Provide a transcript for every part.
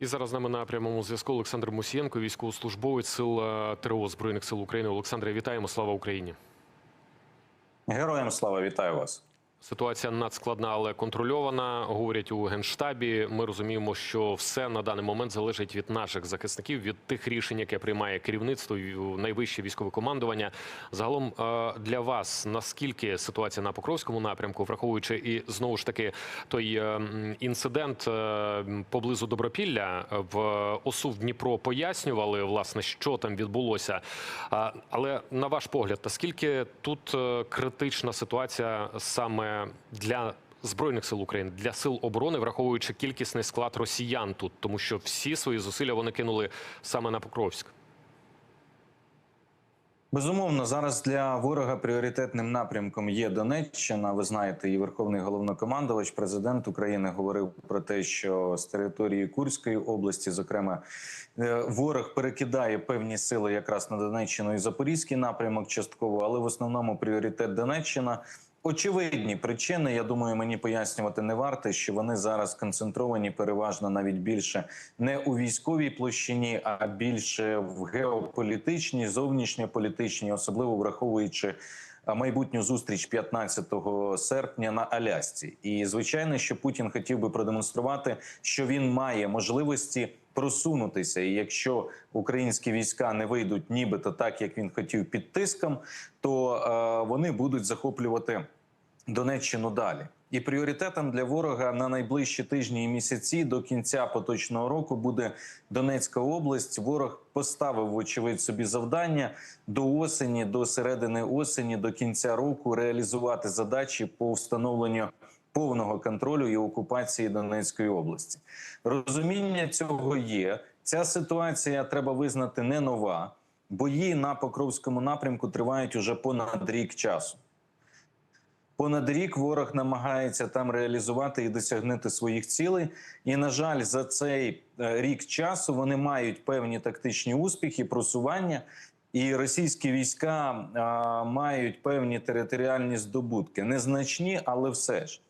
І зараз з нами на прямому зв'язку Олександр Мусієнко, військовослужбовець сил е, ТРО Збройних сил України. Олександре, вітаємо! Слава Україні! Героям слава вітаю вас. Ситуація надскладна, але контрольована. Говорять у генштабі. Ми розуміємо, що все на даний момент залежить від наших захисників, від тих рішень, яке приймає керівництво, найвище військове командування. Загалом е, для вас наскільки ситуація на Покровському напрямку, враховуючи і знову ж таки той е, інцидент е, поблизу Добропілля в ОСУ в Дніпро пояснювали власне, що там відбулося. Але на ваш погляд, наскільки тут критична ситуація саме для збройних сил України, для сил оборони, враховуючи кількісний склад росіян тут, тому що всі свої зусилля вони кинули саме на Покровськ. Безумовно, зараз для ворога пріоритетним напрямком є Донеччина. Ви знаєте, і Верховний головнокомандувач, президент України говорив про те, що з території Курської області, зокрема, е, ворог перекидає певні сили якраз на Донеччину і Запорізький напрямок частково, але в основному пріоритет Донеччина. Очевидні причини, я думаю, мені пояснювати не варто, що вони зараз концентровані переважно навіть більше не у військовій площині, а більше в геополітичній, зовнішньополітичній, особливо враховуючи майбутню зустріч 15 серпня на Алясці. І звичайно, що Путін хотів би продемонструвати, що він має можливості просунутися. І якщо українські війська не вийдуть, нібито так як він хотів під тиском, то е, вони будуть захоплювати Донеччину далі. І пріоритетом для ворога на найближчі тижні і місяці до кінця поточного року буде Донецька область. Ворог поставив вочевидь собі завдання до осені, до середини осені, до кінця року реалізувати задачі по встановленню повного контролю і окупації Донецької області. Розуміння цього є. Ця ситуація треба визнати не нова. Бої на Покровському напрямку тривають уже понад рік часу. Понад рік ворог намагається там реалізувати і досягнути своїх цілей. І на жаль, за цей е, рік часу вони мають певні тактичні успіхи, просування, і російські війська а, мають певні територіальні здобутки, незначні, але все ж.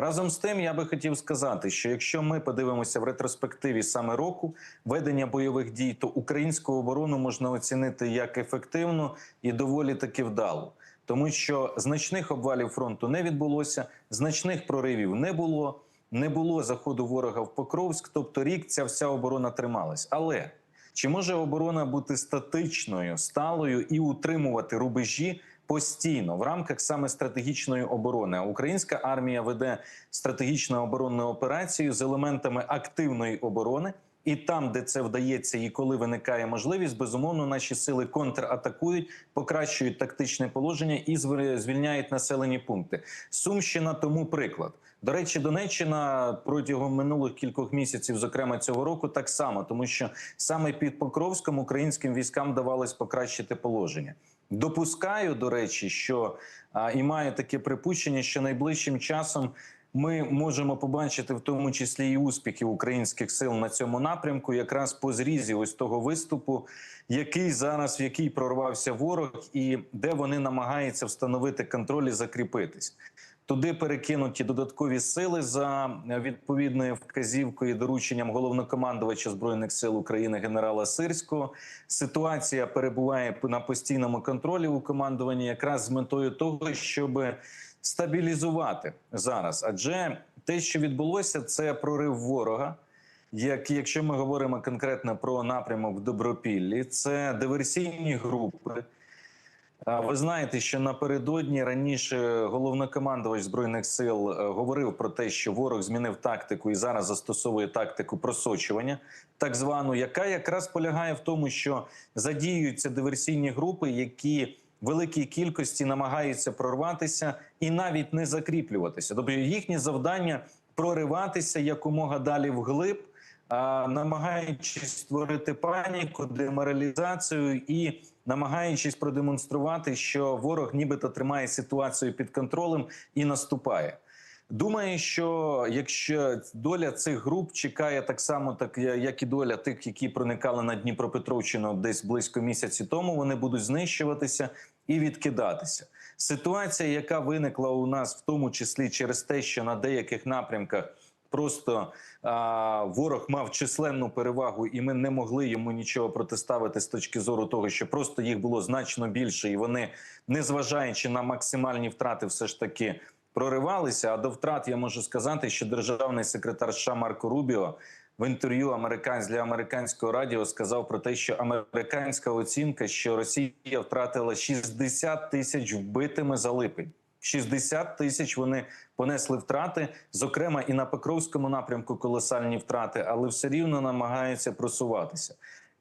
Разом з тим, я би хотів сказати, що якщо ми подивимося в ретроспективі саме року ведення бойових дій, то українську оборону можна оцінити як ефективну і доволі таки вдалу тому що значних обвалів фронту не відбулося, значних проривів не було. Не було заходу ворога в Покровськ, тобто рік ця вся оборона трималась. Але чи може оборона бути статичною, сталою і утримувати рубежі постійно в рамках саме стратегічної оборони? Українська армія веде стратегічну оборонну операцію з елементами активної оборони. І там, де це вдається, і коли виникає можливість, безумовно, наші сили контратакують, покращують тактичне положення і звільняють населені пункти. Сумщина тому приклад. До речі, Донеччина протягом минулих кількох місяців, зокрема цього року, так само, тому що саме під Покровськом українським військам давалось покращити положення. Допускаю, до речі, що а, і маю таке припущення, що найближчим часом ми можемо побачити в тому числі і успіхи українських сил на цьому напрямку, якраз по зрізі ось того виступу, який зараз в який прорвався ворог, і де вони намагаються встановити контроль і закріпитись. Туди перекинуті додаткові сили за відповідною вказівкою і дорученням головнокомандувача збройних сил України генерала Сирського. Ситуація перебуває на постійному контролі у командуванні, якраз з метою того, щоб стабілізувати зараз. Адже те, що відбулося, це прорив ворога. Як якщо ми говоримо конкретно про напрямок в Добропіллі, це диверсійні групи. Ви знаєте, що напередодні раніше головнокомандувач збройних сил е, говорив про те, що ворог змінив тактику і зараз застосовує тактику просочування, так звану, яка якраз полягає в тому, що задіюються диверсійні групи, які в великій кількості намагаються прорватися і навіть не закріплюватися. Тобто їхнє завдання прориватися якомога далі вглиб, намагаючись створити паніку, деморалізацію і намагаючись продемонструвати, що ворог нібито тримає ситуацію під контролем і наступає. Думаю, що якщо доля цих груп чекає так само, так як і доля тих, які проникали на Дніпропетровщину десь близько місяці тому, вони будуть знищуватися і відкидатися. Ситуація, яка виникла у нас, в тому числі через те, що на деяких напрямках просто а, ворог мав численну перевагу, і ми не могли йому нічого протиставити з точки зору того, що просто їх було значно більше, і вони, незважаючи на максимальні втрати, все ж таки проривалися. А до втрат я можу сказати, що державний секретар США Марко Рубіо в інтерв'ю американсь для американського радіо сказав про те, що американська оцінка, що Росія втратила 60 тисяч вбитими за липень. 60 тисяч вони понесли втрати, зокрема і на Покровському напрямку колосальні втрати, але все рівно намагаються просуватися.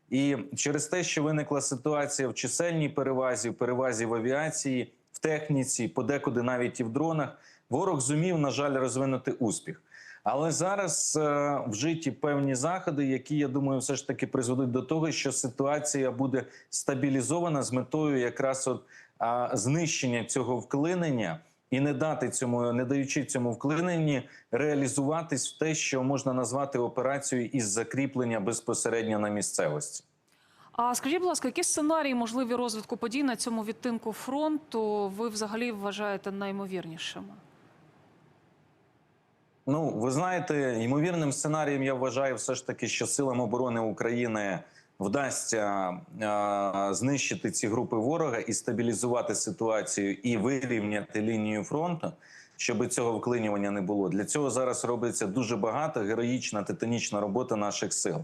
І через те, що виникла ситуація в чисельній перевазі, в перевазі в авіації, в техніці, подекуди навіть і в дронах, ворог зумів, на жаль, розвинути успіх. Але зараз е, вжиті певні заходи, які я думаю, все ж таки призведуть до того, що ситуація буде стабілізована з метою якраз от а, знищення цього вклинення і не дати цьому, не даючи цьому вклиненні реалізуватись в те, що можна назвати операцією із закріплення безпосередньо на місцевості. А скажіть, будь ласка, які сценарії можливі розвитку подій на цьому відтинку фронту ви взагалі вважаєте наймовірнішими? Ну, ви знаєте, ймовірним сценарієм я вважаю все ж таки, що силам оборони України вдасться е, знищити ці групи ворога і стабілізувати ситуацію і вирівняти лінію фронту, щоб цього вклинювання не було. Для цього зараз робиться дуже багато героїчна титанічна робота наших сил.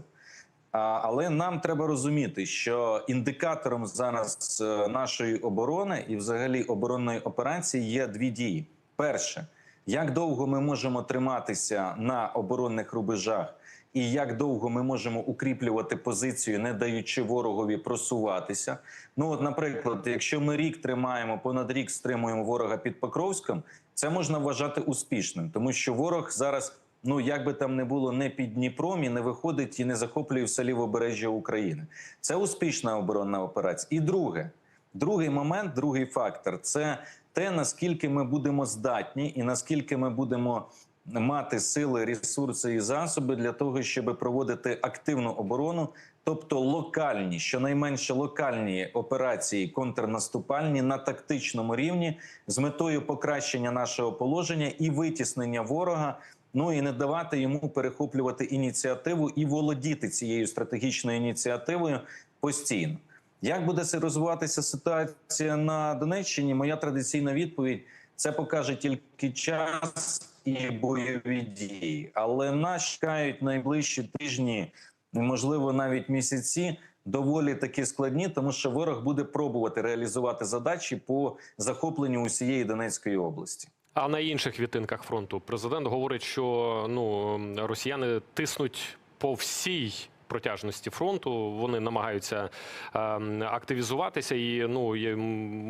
Але нам треба розуміти, що індикатором зараз е, нашої оборони і, взагалі, оборонної операції є дві дії: перше, як довго ми можемо триматися на оборонних рубежах, і як довго ми можемо укріплювати позицію, не даючи ворогові просуватися. Ну, от, наприклад, якщо ми рік тримаємо, понад рік стримуємо ворога під Покровськом, це можна вважати успішним, тому що ворог зараз. Ну, як би там не було, не під Дніпром і не виходить і не захоплює все лівобережжя України. Це успішна оборонна операція. І друге, другий момент, другий фактор це те, наскільки ми будемо здатні, і наскільки ми будемо мати сили, ресурси і засоби для того, щоб проводити активну оборону, тобто локальні, щонайменше локальні операції контрнаступальні на тактичному рівні з метою покращення нашого положення і витіснення ворога. Ну і не давати йому перехоплювати ініціативу і володіти цією стратегічною ініціативою постійно. Як буде се розвиватися ситуація на Донеччині? Моя традиційна відповідь це покаже тільки час і бойові дії. Але нас чекають найближчі тижні, можливо, навіть місяці. Доволі таки складні, тому що ворог буде пробувати реалізувати задачі по захопленню усієї Донецької області. А на інших відтинках фронту президент говорить, що ну росіяни тиснуть по всій протяжності фронту. Вони намагаються е, активізуватися, і ну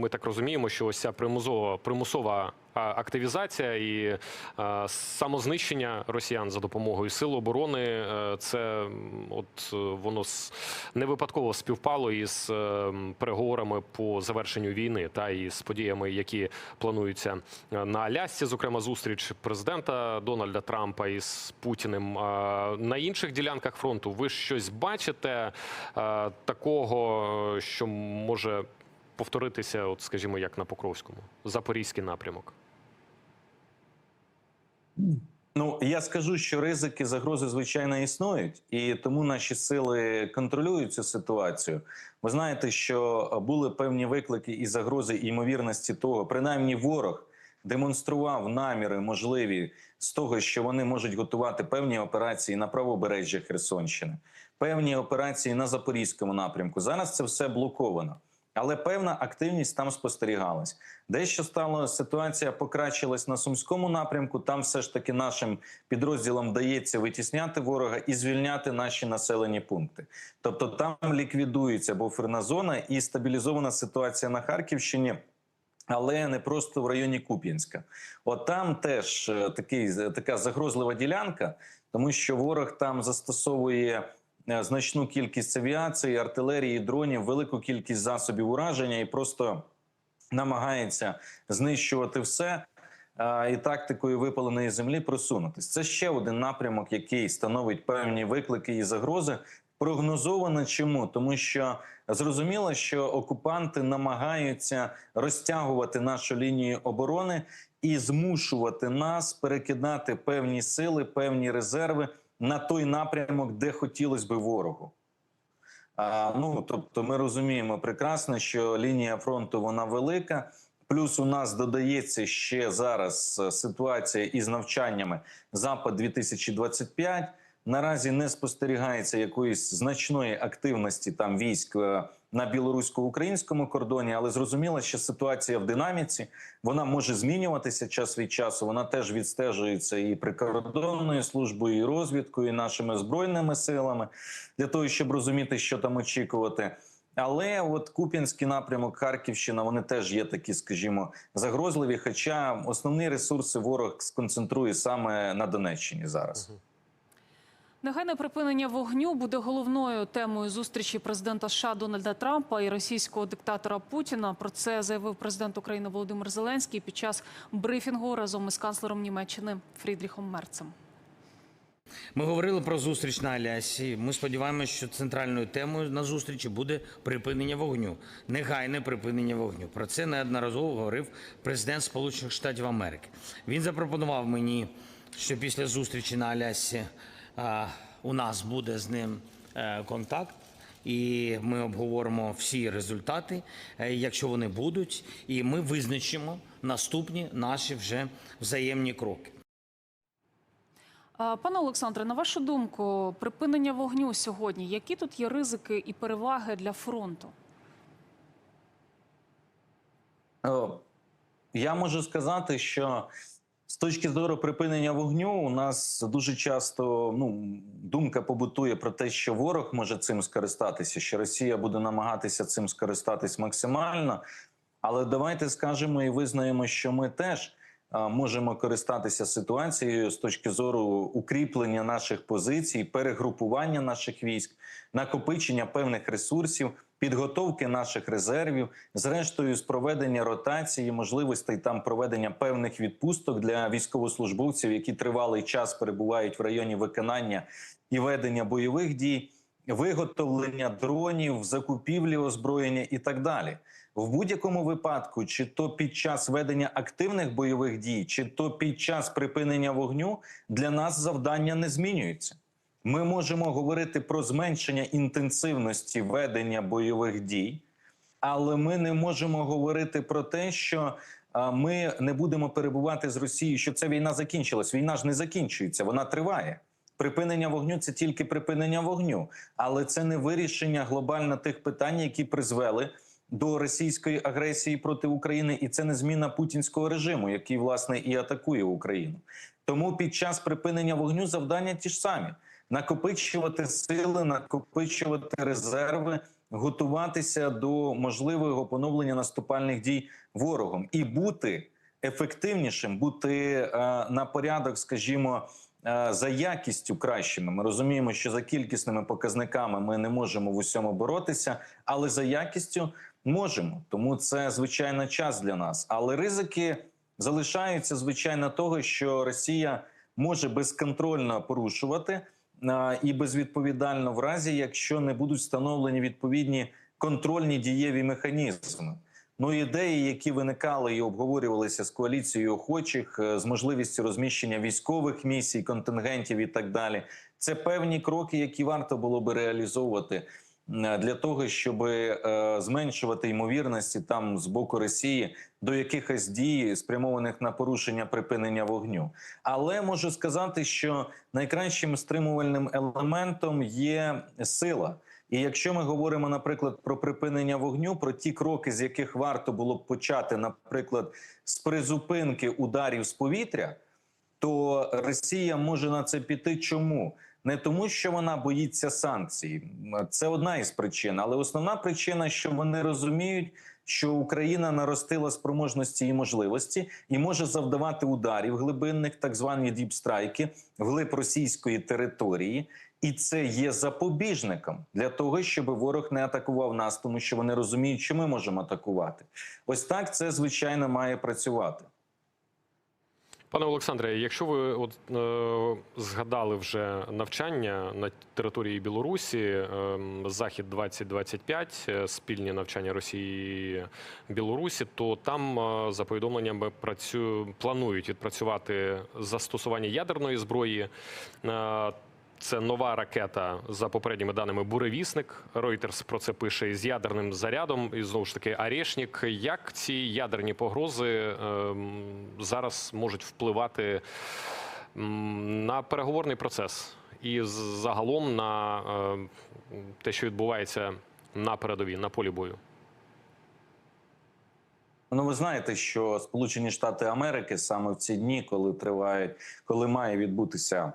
ми так розуміємо, що ось ця примусова примусова активізація і самознищення росіян за допомогою сил оборони. е, Це от е, воно не випадково співпало із е, переговорами по завершенню війни та і з подіями, які плануються на Алясці, зокрема зустріч президента Дональда Трампа із Путіним. На інших ділянках фронту ви щось бачите такого, що може повторитися, от скажімо, як на Покровському, Запорізький напрямок. Ну я скажу, що ризики загрози звичайно існують, і тому наші сили контролюють цю ситуацію. Ви знаєте, що були певні виклики і загрози і ймовірності того, принаймні ворог демонстрував наміри можливі з того, що вони можуть готувати певні операції на правобережжя Херсонщини, певні операції на запорізькому напрямку. Зараз це все блоковано. Але певна активність там спостерігалась. Дещо стало ситуація покращилась на сумському напрямку. Там все ж таки нашим підрозділам вдається витісняти ворога і звільняти наші населені пункти. Тобто там ліквідується буферна зона і стабілізована ситуація на Харківщині. Але не просто в районі Куп'янська. От там теж е, такий, така загрозлива ділянка, тому що ворог там застосовує значну кількість авіації, артилерії, дронів, велику кількість засобів ураження і просто намагається знищувати все. І тактикою випаленої землі просунутись. Це ще один напрямок, який становить певні виклики і загрози. Прогнозовано чому? Тому що зрозуміло, що окупанти намагаються розтягувати нашу лінію оборони і змушувати нас перекидати певні сили, певні резерви на той напрямок, де хотілося би ворогу. А, ну тобто, ми розуміємо прекрасно, що лінія фронту вона велика. Плюс у нас додається ще зараз е, ситуація із навчаннями Запад 2025 Наразі не спостерігається якоїсь значної активності там військ е, на білорусько-українському кордоні, але зрозуміло, що ситуація в динаміці вона може змінюватися час від часу. Вона теж відстежується і прикордонною службою, і розвідкою, і нашими збройними силами для того, щоб розуміти, що там очікувати. Але от Куп'янський напрямок, Харківщина, вони теж є такі, скажімо, загрозливі. Хоча основні ресурси ворог сконцентрує саме на Донеччині зараз. Негайне припинення вогню буде головною темою зустрічі президента США Дональда Трампа і російського диктатора Путіна. Про це заявив президент України Володимир Зеленський під час брифінгу разом із канцлером Німеччини Фрідріхом Мерцем. Ми говорили про зустріч на Алясі. Ми сподіваємося, що центральною темою на зустрічі буде припинення вогню, негайне припинення вогню. Про це неодноразово говорив президент Сполучених Штатів Америки. Він запропонував мені, що після зустрічі на Алясі у нас буде з ним е, контакт. І ми обговоримо всі результати, е, якщо вони будуть, і ми визначимо наступні наші вже взаємні кроки. Пане Олександре, на вашу думку, припинення вогню сьогодні, які тут є ризики і переваги для фронту? Я можу сказати, що з точки зору припинення вогню, у нас дуже часто ну, думка побутує про те, що ворог може цим скористатися, що Росія буде намагатися цим скористатись максимально. Але давайте скажемо і визнаємо, що ми теж можемо користатися ситуацією з точки зору укріплення наших позицій, перегрупування наших військ, накопичення певних ресурсів, підготовки наших резервів, зрештою, з проведення ротації, можливостей там проведення певних відпусток для військовослужбовців, які тривалий час перебувають в районі виконання і ведення бойових дій, виготовлення дронів, закупівлі озброєння і так далі. В будь-якому випадку, чи то під час ведення активних бойових дій, чи то під час припинення вогню, для нас завдання не змінюється. Ми можемо говорити про зменшення інтенсивності ведення бойових дій, але ми не можемо говорити про те, що ми не будемо перебувати з Росією, що ця війна закінчилась. Війна ж не закінчується, вона триває. Припинення вогню це тільки припинення вогню, але це не вирішення глобально тих питань, які призвели до російської агресії проти України, і це не зміна путінського режиму, який власне і атакує Україну. Тому під час припинення вогню завдання ті ж самі: накопичувати сили, накопичувати резерви, готуватися до можливого поновлення наступальних дій ворогом і бути ефективнішим, бути е, на порядок, скажімо. е, За якістю кращими ми розуміємо, що за кількісними показниками ми не можемо в усьому боротися, але за якістю можемо. Тому це звичайно час для нас. Але ризики залишаються звичайно того, що Росія може безконтрольно порушувати і безвідповідально в разі, якщо не будуть встановлені відповідні контрольні дієві механізми. Ну, ідеї, які виникали і обговорювалися з коаліцією охочих, е, з можливістю розміщення військових місій, контингентів і так далі, це певні кроки, які варто було би реалізовувати для того, щоб е, зменшувати ймовірності там з боку Росії до якихось дій, спрямованих на порушення припинення вогню. Але можу сказати, що найкращим стримувальним елементом є сила. І якщо ми говоримо, наприклад, про припинення вогню, про ті кроки, з яких варто було б почати, наприклад, з призупинки ударів з повітря, то Росія може на це піти. Чому? Не тому, що вона боїться санкцій, це одна із причин, але основна причина, що вони розуміють, що Україна наростила спроможності і можливості і може завдавати ударів глибинних, так звані діпстрайки, вглиб російської території. І це є запобіжником для того, щоб ворог не атакував нас, тому що вони розуміють, що ми можемо атакувати. Ось так це звичайно має працювати. Пане Олександре, якщо ви от е, згадали вже навчання на території Білорусі, е, захід 2025 е, спільні навчання Росії і Білорусі, то там е, за повідомленнями працю планують відпрацювати застосування ядерної зброї. Е, це нова ракета за попередніми даними Буревісник. Reuters про це пише з ядерним зарядом. І знову ж таки Арешнік. Як ці ядерні погрози ем, зараз можуть впливати на переговорний процес і загалом на ем, те, що відбувається на передовій, на полі бою? Ну, ви знаєте, що Сполучені Штати Америки саме в ці дні, коли тривають, коли має відбутися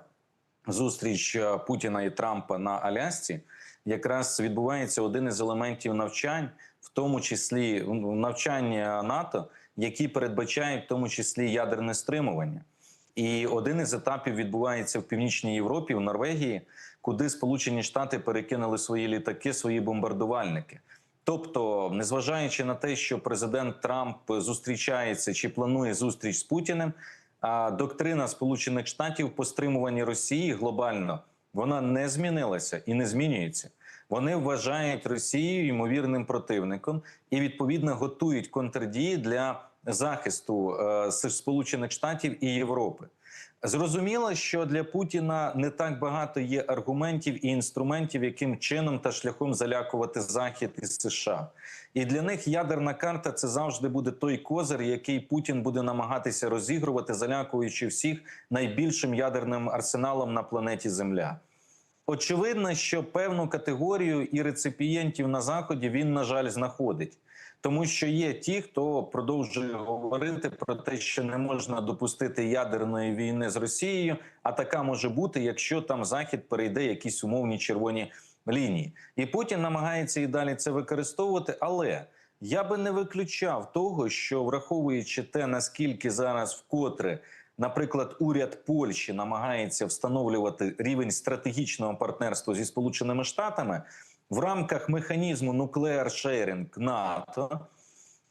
зустріч е, Путіна і Трампа на Алясці, якраз відбувається один із елементів навчань, в тому числі навчання НАТО, які передбачають в тому числі ядерне стримування. І один із етапів відбувається в північній Європі, в Норвегії, куди Сполучені Штати перекинули свої літаки, свої бомбардувальники. Тобто, незважаючи на те, що президент Трамп зустрічається чи планує зустріч з Путіним, доктрина Сполучених Штатів по стримуванні Росії глобально вона не змінилася і не змінюється. Вони вважають Росію ймовірним противником і відповідно готують контрдії для захисту е, Сполучених Штатів і Європи. Зрозуміло, що для Путіна не так багато є аргументів і інструментів, яким чином та шляхом залякувати Захід і США. І для них ядерна карта це завжди буде той козир, який Путін буде намагатися розігрувати, залякуючи всіх найбільшим ядерним арсеналом на планеті Земля. Очевидно, що певну категорію і реципієнтів на заході він, на жаль, знаходить. Тому що є ті, хто продовжує говорити про те, що не можна допустити ядерної війни з Росією, а така може бути, якщо там Захід перейде якісь умовні червоні лінії. І Путін намагається і далі це використовувати. Але я би не виключав того, що враховуючи те, наскільки зараз вкотре. Наприклад, уряд Польщі намагається встановлювати рівень стратегічного партнерства зі Сполученими Штатами в рамках механізму нуклеар шерінг НАТО.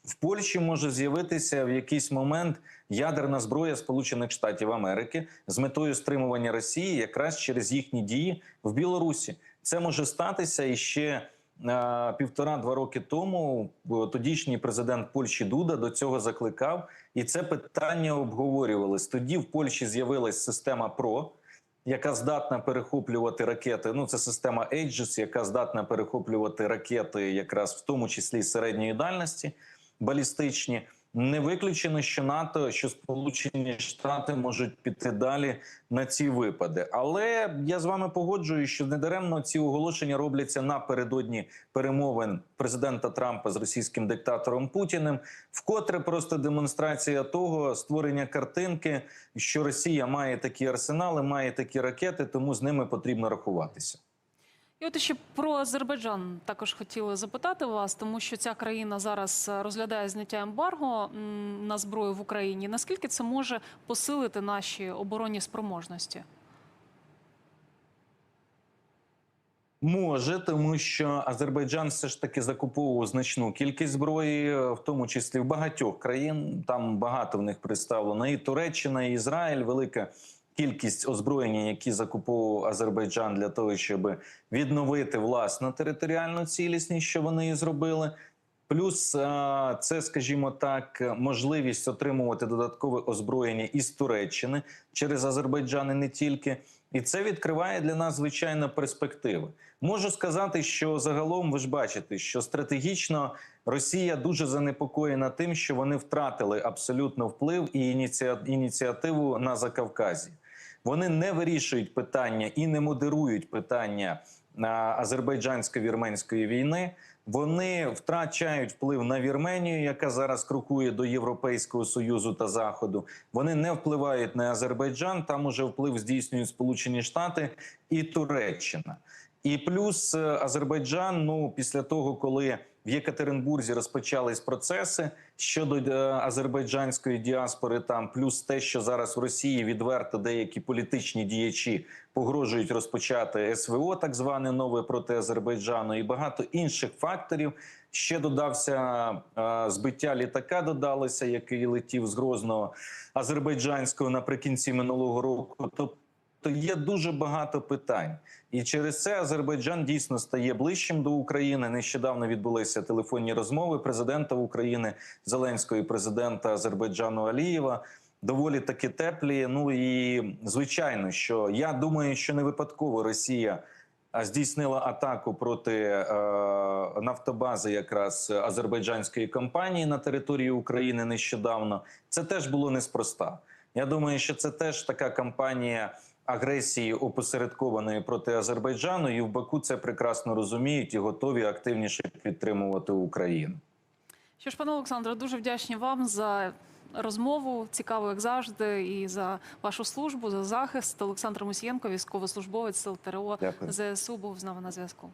В Польщі може з'явитися в якийсь момент ядерна зброя Сполучених Штатів Америки з метою стримування Росії якраз через їхні дії в Білорусі. Це може статися і ще е, півтора-два роки тому. Тодішній президент Польщі Дуда до цього закликав, і це питання обговорювалось. Тоді в Польщі з'явилась система ПРО, яка здатна перехоплювати ракети. Ну, це система Aegis, яка здатна перехоплювати ракети, якраз в тому числі середньої дальності, балістичні. Не виключено, що НАТО, що Сполучені Штати можуть піти далі на ці випади. Але я з вами погоджуюсь, що недаремно ці оголошення робляться напередодні перемовин президента Трампа з російським диктатором Путіним. Вкотре просто демонстрація того створення картинки, що Росія має такі арсенали, має такі ракети, тому з ними потрібно рахуватися. І от ще про Азербайджан також хотіли запитати вас, тому що ця країна зараз е, розглядає зняття ембарго на зброю в Україні. Наскільки це може посилити наші оборонні спроможності? Може, тому що Азербайджан все ж таки закуповував значну кількість зброї, е, в тому числі в багатьох країн. Там багато в них представлено. І Туреччина, і Ізраїль, велика кількість озброєння, які закуповував Азербайджан для того, щоб відновити власну територіальну цілісність, що вони і зробили. Плюс е, це, скажімо так, можливість отримувати додаткове озброєння із Туреччини через Азербайджан і не тільки. І це відкриває для нас звичайно перспективи. Можу сказати, що загалом ви ж бачите, що стратегічно Росія дуже занепокоєна тим, що вони втратили абсолютно вплив і ініціа- ініціативу на Закавказі. Вони не вирішують питання і не модерують питання азербайджансько-вірменської війни. Вони втрачають вплив на Вірменію, яка зараз крокує до Європейського союзу та заходу. Вони не впливають на Азербайджан. Там уже вплив здійснюють Сполучені Штати і Туреччина. І плюс е, Азербайджан, ну після того, коли в Єкатеринбурзі розпочались процеси щодо е, азербайджанської діаспори. Там плюс те, що зараз в Росії відверто деякі політичні діячі погрожують розпочати СВО, так зване нове проти Азербайджану, і багато інших факторів. Ще додався е, збиття літака. Додалося, який летів з Грозного азербайджанського наприкінці минулого року. Тобто є дуже багато питань, і через це Азербайджан дійсно стає ближчим до України. Нещодавно відбулися телефонні розмови президента України Зеленського і президента Азербайджану Алієва. Доволі таки теплі. Ну і звичайно, що я думаю, що не випадково Росія здійснила атаку проти е, нафтобази, якраз азербайджанської компанії на території України нещодавно. Це теж було неспроста. Я думаю, що це теж така кампанія агресії опосередкованої проти Азербайджану, і в Баку це прекрасно розуміють і готові активніше підтримувати Україну. Що ж, пане Олександре, дуже вдячні вам за розмову, цікаву, як завжди, і за вашу службу, за захист. Олександр Мусієнко, військовослужбовець Сил ТРО Дякую. ЗСУ, був з нами на зв'язку.